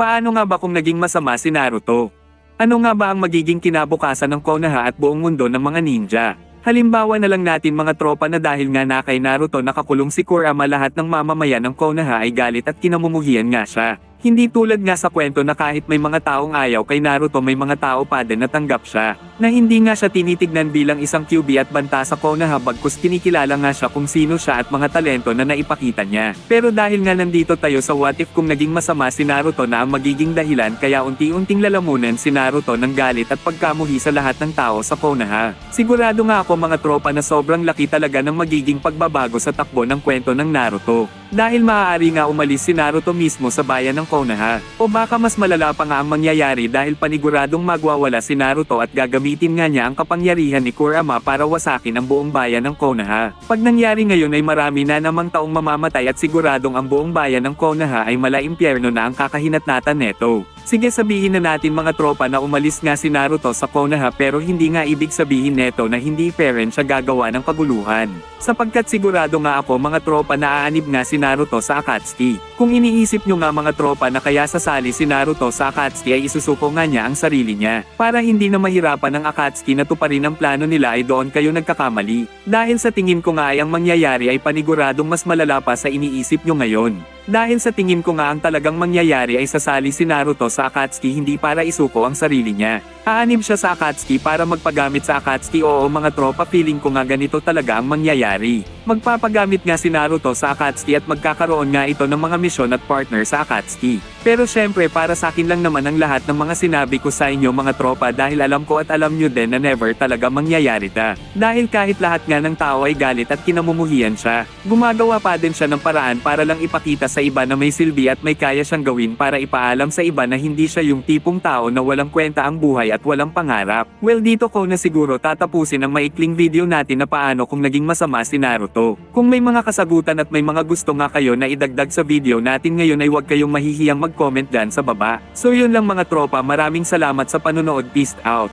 Paano nga ba kung naging masama si Naruto? Ano nga ba ang magiging kinabukasan ng Konoha at buong mundo ng mga ninja? Halimbawa na lang natin mga tropa na dahil nga na kay Naruto nakakulong si Kurama lahat ng mamamayan ng Konoha ay galit at kinamumuhian nga siya. Hindi tulad nga sa kwento na kahit may mga taong ayaw kay Naruto may mga tao pa din na tanggap siya. Na hindi nga siya tinitignan bilang isang QB at banta sa Konoha bagkus kinikilala nga siya kung sino siya at mga talento na naipakita niya. Pero dahil nga nandito tayo sa what if kung naging masama si Naruto na ang magiging dahilan kaya unti-unting lalamunan si Naruto ng galit at pagkamuhi sa lahat ng tao sa Konoha. Sigurado nga ako mga tropa na sobrang laki talaga ng magiging pagbabago sa takbo ng kwento ng Naruto. Dahil maaari nga umalis si Naruto mismo sa bayan ng Konoha. O baka mas malala pa nga ang mangyayari dahil paniguradong magwawala si Naruto at gagamitin nga niya ang kapangyarihan ni Kurama para wasakin ang buong bayan ng Konoha. Pag nangyari ngayon ay marami na namang taong mamamatay at siguradong ang buong bayan ng Konoha ay mala impyerno na ang kakahinatnatan neto. Sige sabihin na natin mga tropa na umalis nga si Naruto sa Konoha pero hindi nga ibig sabihin neto na hindi parent siya gagawa ng kaguluhan. Sapagkat sigurado nga ako mga tropa na aanib nga si Naruto sa Akatsuki. Kung iniisip nyo nga mga tropa na kaya sasali si Naruto sa Akatsuki ay isusuko nga niya ang sarili niya. Para hindi na mahirapan ng Akatsuki na tuparin ang plano nila ay doon kayo nagkakamali. Dahil sa tingin ko nga ay ang mangyayari ay paniguradong mas malala pa sa iniisip nyo ngayon. Dahil sa tingin ko nga ang talagang mangyayari ay sasali si Naruto sa Akatsuki hindi para isuko ang sarili niya. Aanib siya sa Akatsuki para magpagamit sa Akatsuki oo mga tropa feeling ko nga ganito talaga ang mangyayari. Magpapagamit nga si Naruto sa Akatsuki at magkakaroon nga ito ng mga misyon at partner sa Akatsuki. Pero syempre para sa akin lang naman ang lahat ng mga sinabi ko sa inyo mga tropa dahil alam ko at alam nyo din na never talaga mangyayari ta. Dahil kahit lahat nga ng tao ay galit at kinamumuhian siya, gumagawa pa din siya ng paraan para lang ipakita sa iba na may silbi at may kaya siyang gawin para ipaalam sa iba na hindi siya yung tipong tao na walang kwenta ang buhay at walang pangarap. Well dito ko na siguro tatapusin ang maikling video natin na paano kung naging masama si Naruto. Kung may mga kasagutan at may mga gusto nga kayo na idagdag sa video natin ngayon ay huwag kayong mahihiyang mag-comment dyan sa baba. So yun lang mga tropa maraming salamat sa panonood peace out.